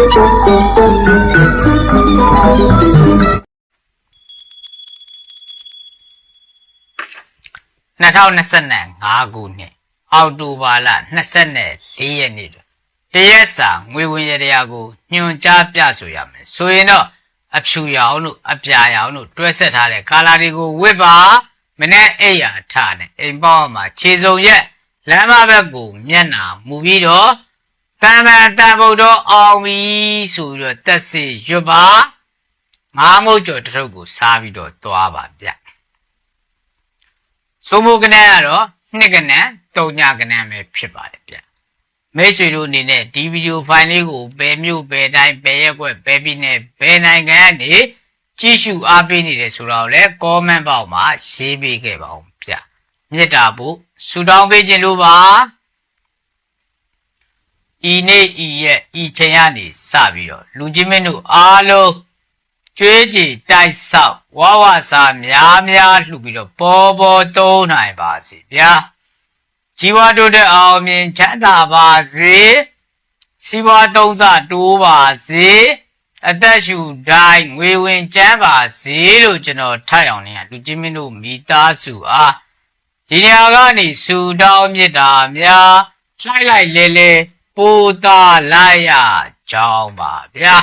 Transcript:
2025ခုနှစ်အောက်တိုဘာလ24ရက်နေ့တွင်တရက်စာငွေဝင်ရတရားကိုညွှန်ကြားပြဆိုရမယ်ဆိုရင်တော့အဖြူရောင်တို့အပြာရောင်တို့တွဲဆက်ထားတဲ့ကာလာတွေကိုဝစ်ပါမနေ့အိယာထနဲ့အိမ်ပေါက်မှာခြေစုံရက်လမ်းမဘက်ကိုမျက်နာမူပြီးတော့ တန်တန်တန်ဖို့တော့အောင်ပြီဆိုပြီးတော့တက်စီရွတ်ပါငါးမုတ်ကျော်တစ်ထုပ်ကိုစားပြီးတော့သွားပါဗျစိုးမိုးကနန်းကတော့နှစ်ကနန်းတုံညာကနန်းပဲဖြစ်ပါတယ်ဗျမိတ်ဆွေတို့အနေနဲ့ဒီဗီဒီယိုဖိုင်လေးကိုဘယ်မျိုးဘယ်တိုင်းဘယ်ရက်ွက်ဘယ်ပြည်နယ်ဘယ်နိုင်ငံကနေကြည့်ရှုအားပေးနေတယ်ဆိုတော့လဲ comment box မှာရေးပေးခဲ့ပါဦးဗျမြစ်တာဖို့ဆူတောင်းပေးခြင်းလို့ပါ ဤနေ့ဤရက်ဤချိန်ကနေစပြီးတော့လူကြီးမင်းတို့အားလုံးကျွေးကြည်တိုက်ဆောက်ဝါဝစာများများလှူပြီးတော့ပေါ်ပေါ်သုံးနိုင်ပါစေဗျာជីវတို့တဲ့အောင်မြင်ချမ်းသာပါစေစီးပွားသုံးစတိုးပါစေအသက်ရှူတိုင်းငွေဝင်ကျန်းပါစေလို့ကျွန်တော်ထပ်အောင်နေရလူကြီးမင်းတို့မိသားစုအားဒီနေရာကနေဆူတောင်းမြစ်တာများလှိုက်လိုက်လေလေ ပို့တာလိုက်ရကြောင်းပါဗျာ